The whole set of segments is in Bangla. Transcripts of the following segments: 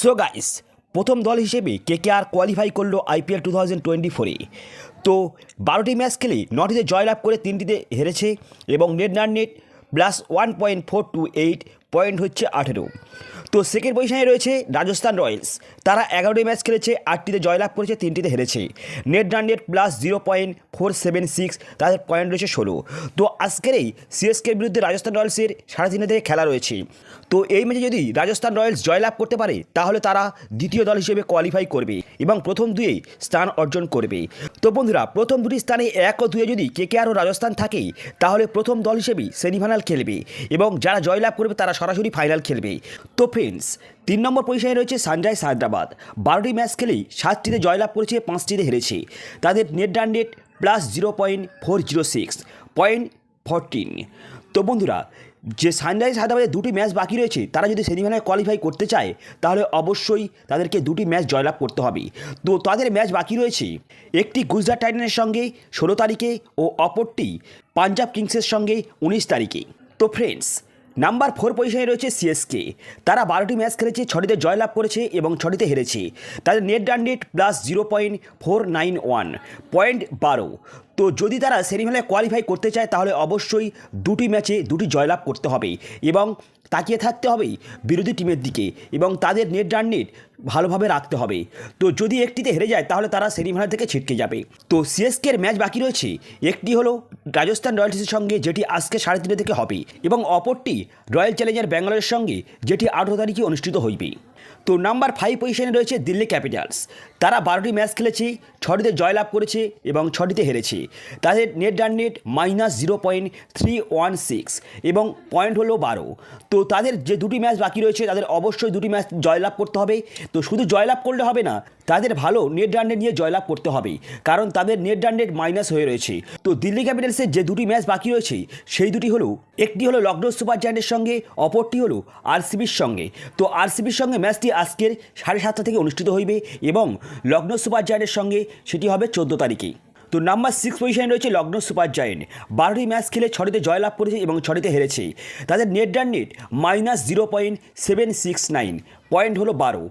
সো গাইস প্রথম দল হিসেবে কে কে আর কোয়ালিফাই করল আইপিএল টু থাউজেন্ড টোয়েন্টি ফোরে তো বারোটি ম্যাচ খেলে নটিতে জয়লাভ করে তিনটিতে হেরেছে এবং নেট নার net plus one point four two eight point হচ্ছে আঠেরো। তো সেকেন্ড পজিশনে রয়েছে রাজস্থান রয়্যালস। তারা এগারোটি ম্যাচ খেলেছে, আটটিতে জয়লাভ করেছে, তিনটিতে হেরেছে। Net run net plus zero point four seven six তাদের পয়েন্ট রয়েছে ষোলো। তো আজকের এই সিএসকের বিরুদ্ধে রাজস্থান রয়্যালসের সাড়ে তিনে থেকে খেলা রয়েছে। তো এই ম্যাচে যদি রাজস্থান রয়্যালস জয়লাভ করতে পারে, তাহলে তারা দ্বিতীয় দল হিসেবে কোয়ালিফাই করবে এবং প্রথম দুয়েই স্থান অর্জন করবে। তো বন্ধুরা, প্রথম দুটি স্থানে এক ও দুয়ে যদি কে কে আর রাজস্থান থাকে, তাহলে প্রথম দল হিসেবেই সেমিফাইনাল খেলবে এবং যারা জয়লাভ করবে, তারা সরাসরি ফাইনাল খেলবে। তো ফ্রেন্ডস তিন নম্বর পজিশনে রয়েছে সানরাইজ হায়দ্রাবাদ বারোটি ম্যাচ খেলেই সাতটিতে জয়লাভ করেছে, পাঁচটিতে হেরেছে। তাদের net run plus zero point four zero six point fourteen তো বন্ধুরা, যে সানরাইজ হায়দ্রাবাদের দুটি ম্যাচ বাকি রয়েছে, তারা যদি সেমিফাইনালে কোয়ালিফাই করতে চায়, তাহলে অবশ্যই তাদেরকে দুটি ম্যাচ জয়লাভ করতে হবে। তো তাদের ম্যাচ বাকি রয়েছে, একটি গুজরাট টাইটানের সঙ্গে ষোলো তারিখে ও অপরটি পাঞ্জাব কিংসের সঙ্গে উনিশ তারিখে। তো ফ্রেন্ডস নাম্বার ফোর পজিশনে রয়েছে সিএসকে তারা বারোটি ম্যাচ খেলেছে, ছটিতে জয়লাভ করেছে এবং ছটিতে হেরেছে। তাদের নেট ডান net plus zero point four nine one point বারো। তো যদি তারা সেমিফাইনালে কোয়ালিফাই করতে চায়, তাহলে অবশ্যই দুটি ম্যাচে দুটি জয়লাভ করতে হবে এবং তাকিয়ে থাকতে হবে বিরোধী টিমের দিকে এবং তাদের নেট রান নেট ভালোভাবে রাখতে হবে। তো যদি একটিতে হেরে যায় তাহলে তারা সেমিফাইনাল থেকে ছিটকে যাবে। তো সিএসকের ম্যাচ বাকি রয়েছে। একটি হলো রাজস্থান রয়্যালসের সঙ্গে যেটি আজকে সাড়ে তিনটে থেকে হবে এবং অপরটি রয়্যাল চ্যালেঞ্জার ব্যাঙ্গালোরের সঙ্গে যেটি আঠেরো তারিখে অনুষ্ঠিত হইবে। তো নাম্বার ফাইভ পজিশনে রয়েছে দিল্লি ক্যাপিটালস। তারা বারোটি ম্যাচ খেলেছে, ছটিতে জয়লাভ করেছে এবং ছটিতে হেরেছে। তাদের নেট ডান net minus zero point three one six এবং পয়েন্ট হলো বারো। তো তাদের যে দুটি ম্যাচ বাকি রয়েছে, তাদের অবশ্যই দুটি ম্যাচ জয়লাভ করতে হবে। তো শুধু জয়লাভ করলে হবে না তাদের ভালো নেট রান নিয়ে জয়লাভ করতে হবে, কারণ তাদের নেট রান মাইনাস হয়ে রয়েছে। তো দিল্লি ক্যাপিটালসের যে দুটি ম্যাচ বাকি রয়েছে, সেই দুটি হলো, একটি হলো লখনৌ সুপার জায়ান্টের সঙ্গে, অপরটি হলো আরসিবির সঙ্গে। তো আরসিবির সঙ্গে ম্যাচটি আজকের সাড়ে সাতটা থেকে অনুষ্ঠিত হইবে এবং লখনৌ সুপার জায়ান্টের সঙ্গে সেটি হবে চোদ্দ তারিখে। তো নাম্বার সিক্স পজিশনে রয়েছে লখনৌ সুপার জায়েন্ট। বারোটি ম্যাচ খেলে ছটিতে জয়লাভ করেছে এবং ছটিতে হেরেছে। তাদের net run net minus zero point seven six nine point হলো বারো।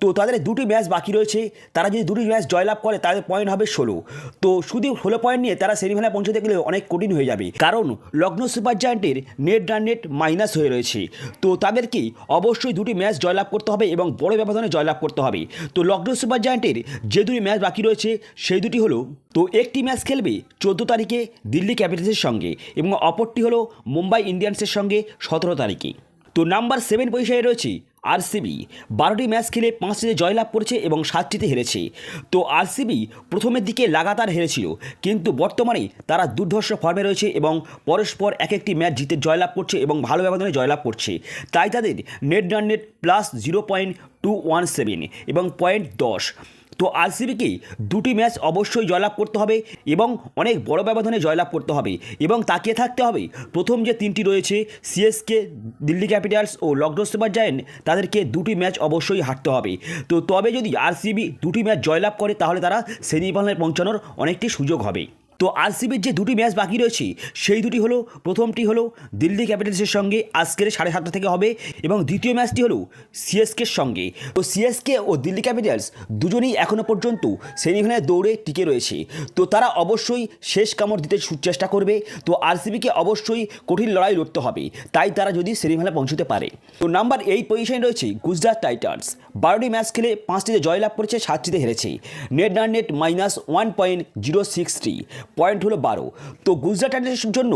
তো তাদের দুটি ম্যাচ বাকি রয়েছে। তারা যদি দুটি ম্যাচ জয়লাভ করে, তাদের পয়েন্ট হবে ষোলো। তো শুধু ষোলো পয়েন্ট নিয়ে তারা সেমিফাইনালে পৌঁছতে গেলে অনেক কঠিন হয়ে যাবে। কারণ লগ্ন সুপার জায়ান্টের নেট রান নেট মাইনাস হয়ে রয়েছে। তো তাদেরকে অবশ্যই দুটি ম্যাচ জয়লাভ করতে হবে এবং বড় ব্যবধানে জয়লাভ করতে হবে। তো লগ্ন সুপার জায়ান্টের যে দুটি ম্যাচ বাকি রয়েছে, সেই দুটি হলো, তো একটি ম্যাচ খেলবে চোদ্দ তারিখে দিল্লি ক্যাপিটালসের সঙ্গে এবং অপরটি হলো মুম্বাই ইন্ডিয়ান্সের সঙ্গে সতেরো তারিখে। তো নাম্বার সেভেন পজিশনে রয়েছে আরসিবি বারোটি ম্যাচ খেলে পাঁচটিতে জয়লাভ করেছে এবং সাতটিতে হেরেছে। তো আরসিবি প্রথমের দিকে লাগাতার হেরেছিল, কিন্তু বর্তমানে তারা দুর্ধর্ষ ফর্মে রয়েছে এবং পরস্পর এক একটি ম্যাচ জিতে জয়লাভ করছে এবং ভালো ব্যবধানে জয়লাভ করছে। তাই তাদের net run net plus zero point two one seven এবং পয়েন্ট দশ। তো আরসিবিকে দুটি ম্যাচ অবশ্যই জয়লাভ করতে হবে এবং অনেক বড় ব্যবধানে জয়লাভ করতে হবে এবং তাকিয়ে থাকতে হবে। প্রথম যে তিনটি রয়েছে সিএসকে দিল্লি ক্যাপিটালস ও লকডো সুপার জায়েন্ট, তাদেরকে দুটি ম্যাচ অবশ্যই হারতে হবে। তো তবে যদি আরসিবি দুটি ম্যাচ জয়লাভ করে, তাহলে তারা সেমিফাইনালে পৌঁছানোর অনেকটি সুযোগ হবে। তো আরসিবির যে দুটি ম্যাচ বাকি রয়েছে, সেই দুটি হলো, প্রথমটি হলো দিল্লি ক্যাপিটালসের সঙ্গে আজকের সাড়ে সাতটা থেকে হবে এবং দ্বিতীয় ম্যাচটি হলো সিএসকের সঙ্গে। তো সিএসকে ও দিল্লি ক্যাপিটালস দুজনেই এখনও পর্যন্ত সেমিফাইনালে দৌড়ে টিকে রয়েছে। তো তারা অবশ্যই শেষ কামড় দিতে চেষ্টা করবে। তো আরসিবিকে অবশ্যই কঠিন লড়াই লড়তে হবে। তাই তারা যদি সেমিফাইনালে পৌঁছতে পারে। তো নাম্বার এইট পজিশনে রয়েছে গুজরাট টাইটান্স। বারোটি ম্যাচ খেলে পাঁচটিতে জয়লাভ করেছে, সাতটিতে হেরেছে। Net run net minus one point zero six three. Point হলো বারো। তো গুজরাট টাইটান্সের জন্য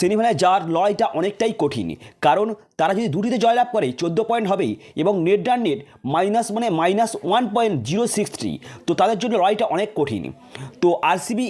সেমিফাইনালে যাওয়ার লড়াইটা অনেকটাই কঠিন। কারণ তারা যদি দুটিতে জয়লাভ করে, চোদ্দ পয়েন্ট হবে এবং নেট ডান নেট মাইনাস মানে minus one point zero six three. তো তাদের জন্য লড়াইটা অনেক কঠিন। তো আরসিবি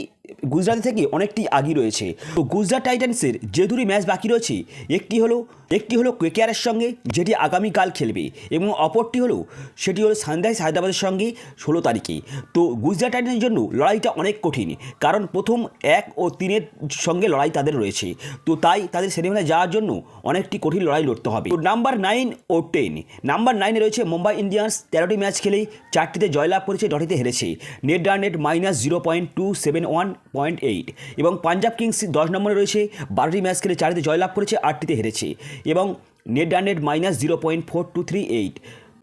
গুজরাট থেকে অনেকটি আগিয়ে রয়েছে। তো গুজরাট টাইটান্সের যে দুটি ম্যাচ বাকি রয়েছে, একটি হলো একটি হলো কেকেআরের সঙ্গে, যেটি আগামীকাল খেলবে, এবং অপরটি হলো, সেটি হলো সানরাইজ হায়দ্রাবাদের সঙ্গে ষোলো তারিখে। তো গুজরাট টাইটান্সের জন্য লড়াইটা অনেক কঠিন, কারণ প্রথম এক ও তিনের সঙ্গে লড়াই তাদের রয়েছে। তো তাই তাদের সেমিফাইনালে যাওয়ার জন্য অনেকটি কঠিন লড়াই লড়তে হবে। তো নাম্বার নাইন ও টেন, নাম্বার নাইনে রয়েছে মুম্বাই ইন্ডিয়ান্স, তেরোটি ম্যাচ খেলেই চারটিতে জয়লাভ করেছে দশটিতে হেরেছে। Net run net minus zero point two seven one point eight. এবং পাঞ্জাব কিংস দশ নম্বরে রয়েছে, বারোটি ম্যাচ খেলে চারটিতে জয়লাভ করেছে, আটটিতে হেরেছে। এবং net run net minus zero point four two three eight.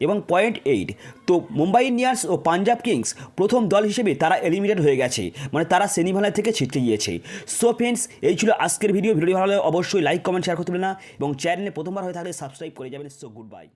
এবং পয়েন্ট এইট, তো মুম্বাই ইন্ডিয়ান্স ও পাঞ্জাব কিংস প্রথম দল হিসেবে তারা এলিমিনেট হয়ে গেছে। মানে তারা সেমিফাইনাল থেকে ছিটকে গিয়েছে। সো ফ্রেন্ডস, এই ছিল আজকের ভিডিও। ভিডিও ভালো অবশ্যই লাইক, কমেন্ট শেয়ার করতে না। এবং চ্যানেলে প্রথমবার হয়ে থাকলে সাবস্ক্রাইব করে যাবেন। So goodbye.